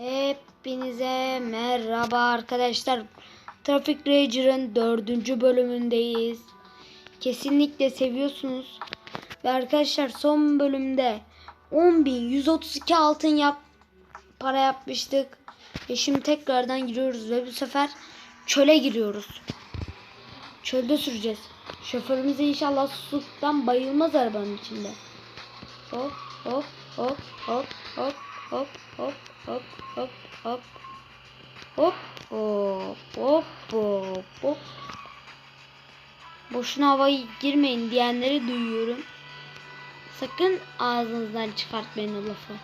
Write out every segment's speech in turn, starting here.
Hepinize merhaba arkadaşlar. Traffic Rager'ın dördüncü bölümündeyiz. Kesinlikle seviyorsunuz. Ve arkadaşlar son bölümde 10.132 altın yap para yapmıştık. Ve şimdi tekrardan giriyoruz ve bu sefer çöle giriyoruz. Çölde süreceğiz. Şoförümüz de inşallah susuzluktan bayılmaz arabanın içinde. Hop hop hop hop hop hop hop hop hop hop hop hop hop hop hop Boşuna havayı girmeyin diyenleri duyuyorum. Sakın ağzınızdan çıkartmayın o lafı.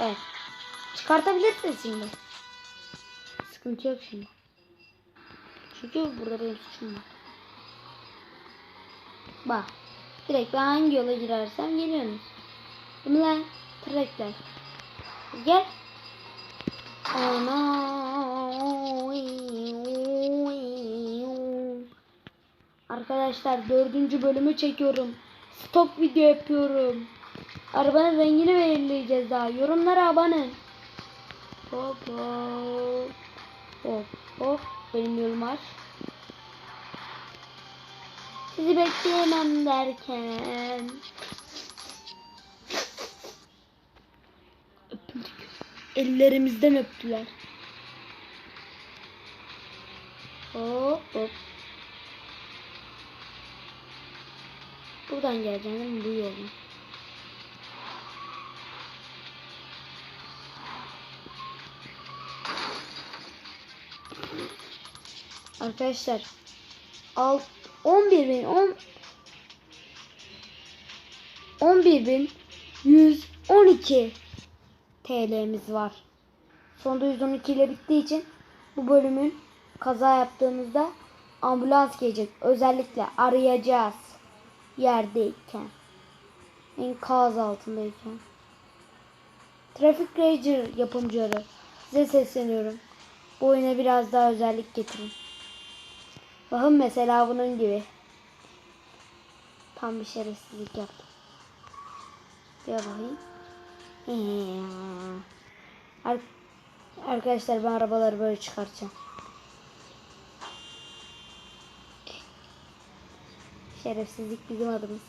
Evet. Çıkartabilirsiniz şimdi. Sıkıntı yok şimdi. Çünkü burada benim suçum var. Bak. Direkt ben hangi yola girersem geliyorsunuz. Değil mi lan? Trekler. Gel. Arkadaşlar dördüncü bölümü çekiyorum. Stok video yapıyorum. Arabanın rengini belirleyeceğiz daha. Yorumlara abone. Hop hop. Hop hop. Benim yorum aç. Sizi bekleyemem derken. Öpüldük. Ellerimizden öptüler. Hop hop. Buradan geleceğim bu yolun. Arkadaşlar alt 11 bin 10 11 bin 112 TL'miz var. Sonunda 112 ile bittiği için bu bölümün kaza yaptığımızda ambulans gelecek. Özellikle arayacağız yerdeyken. Enkaz altındayken. Traffic Ranger yapımcıları size sesleniyorum. Bu oyuna biraz daha özellik getirin. Bakın mesela bunun gibi. Tam bir şerefsizlik yaptım. Gel bakayım. Ar Arkadaşlar ben arabaları böyle çıkartacağım. Şerefsizlik bizim adımız.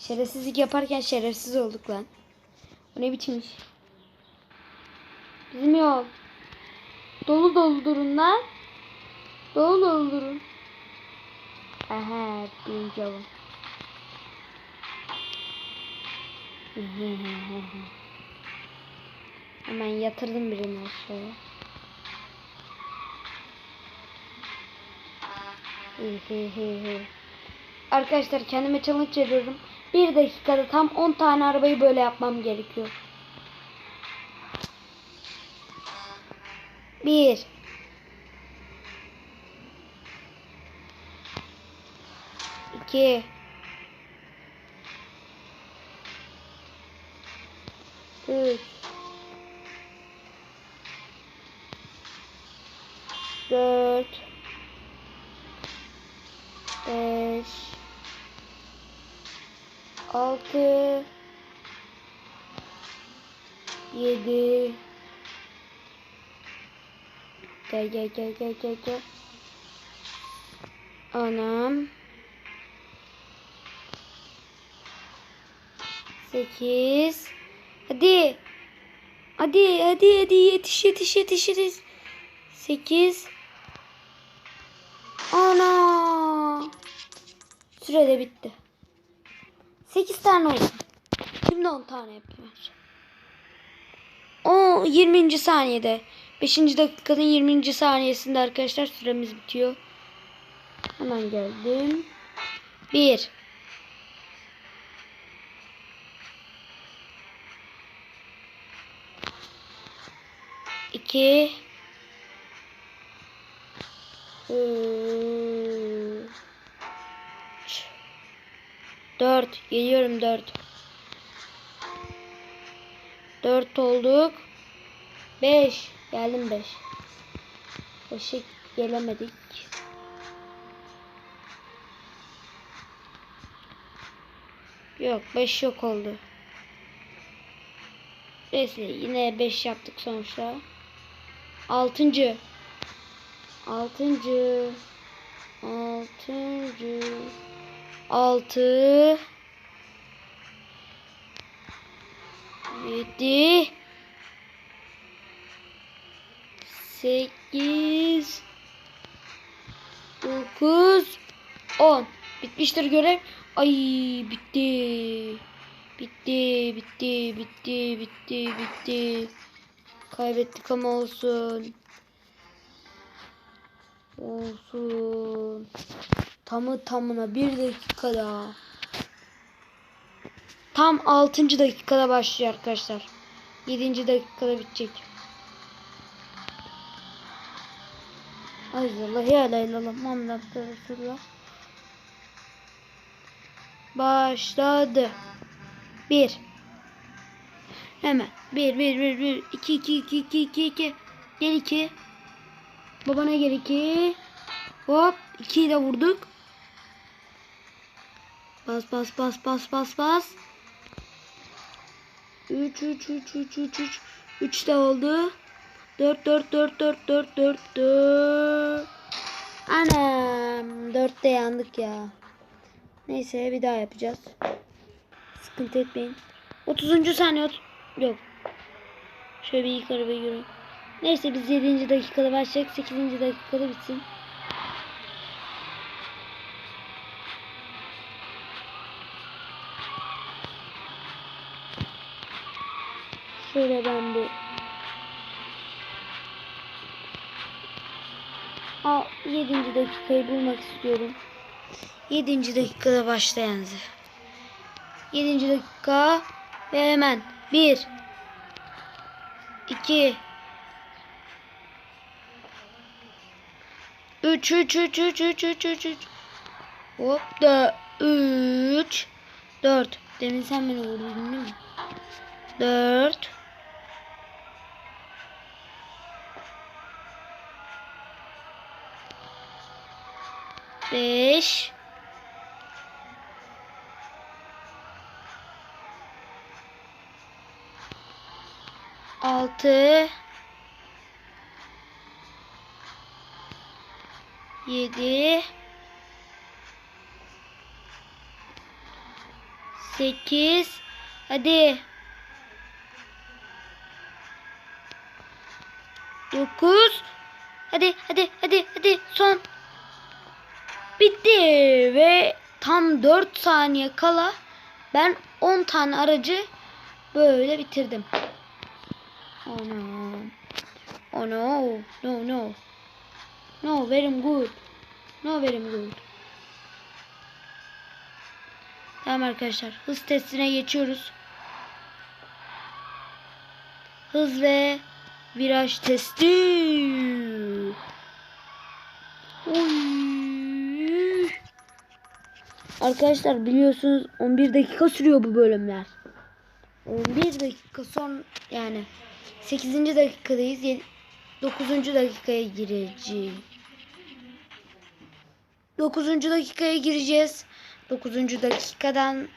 Şerefsizlik yaparken şerefsiz olduk lan. Bu ne biçim iş? Bizim yol. Dolu dolu durun lan. Dolu dolu durun. Aha birinci yolum. Hemen yatırdım birini aşağıya. Arkadaşlar kendime challenge veriyorum. Bir dakikada tam 10 tane arabayı böyle yapmam gerekiyor. Bir. 2 3 4 5 6 7 Gel gel gel gel gel gel. Anam. Sekiz. Hadi. Hadi hadi hadi yetiş yetiş yetiş yetiş. Sekiz. Ana. Sürede bitti. Sekiz tane oldu. Şimdi on tane yapıyorum. O 20. saniyede. 5. dakikanın 20. saniyesinde arkadaşlar süremiz bitiyor. Hemen geldim. 1 ki üç, dört. Geliyorum dört. Dört olduk. Beş. Geldim beş. Beşe gelemedik. Yok beş yok oldu. Neyse yine beş yaptık sonuçta. 6. 6. 6. 6 7 8 9 10 Bitmiştir görev. Ay bitti. Bitti, bitti, bitti, bitti, bitti. Kaybettik ama olsun. Olsun. Tamı tamına bir dakika daha. Tam 6. dakikada başlıyor arkadaşlar. 7. dakikada bitecek. Allah ya la ilallah. Başladı. 1 Hemen 1 1 1 1 2 2 2 2 2 2 Gel 2 Babana gel 2 Hop 2'yi de vurduk. Bas bas bas bas bas bas. 3 3 3 3 3 3 3 de oldu. 4 4 4 4 4 4 4 Anam 4'te yandık ya. Neyse bir daha yapacağız. Sıkıntı etmeyin. 30. saniye yok. Şöyle bir yukarı bir yürü. Neyse biz 7. dakikada başlayacak. 8. dakikada bitsin. Şöyle ben bir Aa, 7. dakikayı bulmak istiyorum. 7. dakikada başlayan 7. dakika ve hemen 1 2 3 3 3 3 3 3 3 3 Hop da 3 4 Demin sen beni vurdun değil mi? 4 5 6 7 8 Hadi. 9 Hadi hadi hadi hadi. Son. Bitti ve tam 4 saniye kala ben 10 tane aracı böyle bitirdim. Oh no. Oh no. No no. No very good. No very good. Tamam arkadaşlar. Hız testine geçiyoruz. Hız ve viraj testi. Oy. Arkadaşlar biliyorsunuz 11 dakika sürüyor bu bölümler. 11 dakika son yani 8. dakikadayız. 9. dakikaya gireceğiz. 9. dakikaya gireceğiz. 9. dakikadan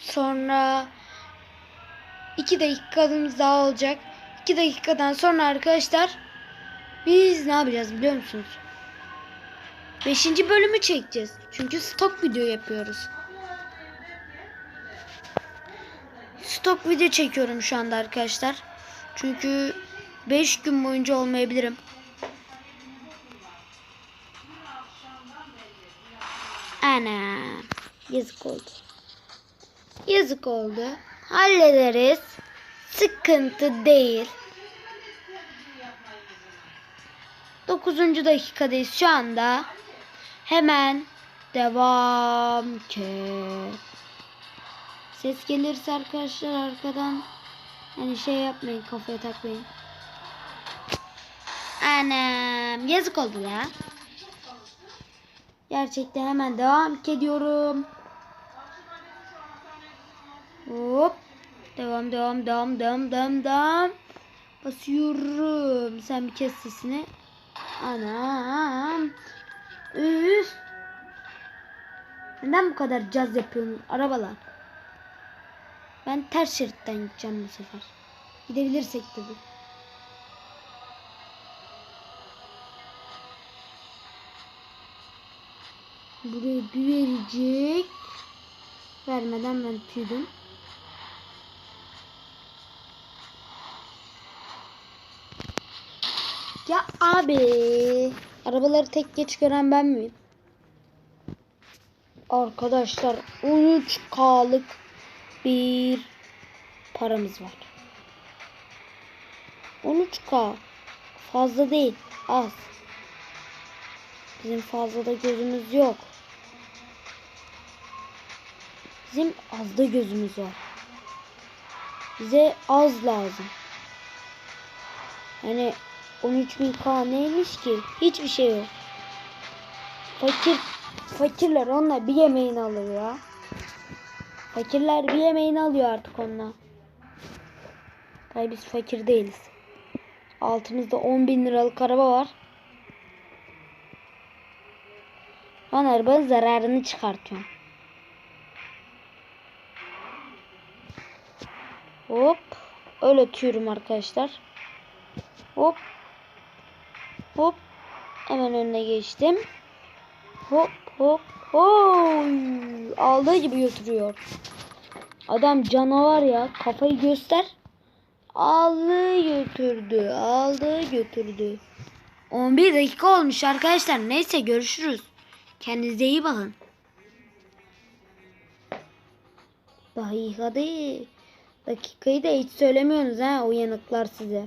sonra 2 dakikamız daha olacak. 2 dakikadan sonra arkadaşlar biz ne yapacağız biliyor musunuz? 5. bölümü çekeceğiz. Çünkü stok video yapıyoruz. Stok video çekiyorum şu anda arkadaşlar. Çünkü 5 gün boyunca olmayabilirim. Ana yazık oldu. Yazık oldu. Hallederiz. Sıkıntı değil. 9. dakikadayız şu anda. Hemen devam ki. Ses gelirse arkadaşlar arkadan hani şey yapmayın kafaya takmayın. Anam yazık oldu ya. Gerçekten hemen devam ediyorum. Hop. Devam devam devam devam devam devam. Basıyorum. Sen bir kes sesini. Anam. Üf. Neden bu kadar caz yapıyorsun arabalar? Ben ters şeritten gideceğim bu sefer. Gidebilirsek tabii. Buraya bir verecek. Vermeden ben tüydüm. Ya abi. Arabaları tek geç gören ben miyim? Arkadaşlar 13K'lık bir paramız var. 13K fazla değil az. Bizim fazla da gözümüz yok. Bizim az da gözümüz var. Bize az lazım. Yani 13.000K neymiş ki? Hiçbir şey yok. Fakir fakirler onlar bir yemeğini alır ya. Fakirler bir yemeğini alıyor artık onunla. Hayır biz fakir değiliz. Altımızda 10 bin liralık araba var. Ben arabanın zararını çıkartıyorum. Hop. Öyle atıyorum arkadaşlar. Hop. Hop. Hemen önüne geçtim. Hop hop Oy! Aldığı gibi götürüyor. Adam canavar ya. Kafayı göster. Aldı götürdü. Aldı götürdü. 11 dakika olmuş arkadaşlar. Neyse görüşürüz. Kendinize iyi bakın. Dakika değil. Dakikayı da hiç söylemiyorsunuz ha uyanıklar size.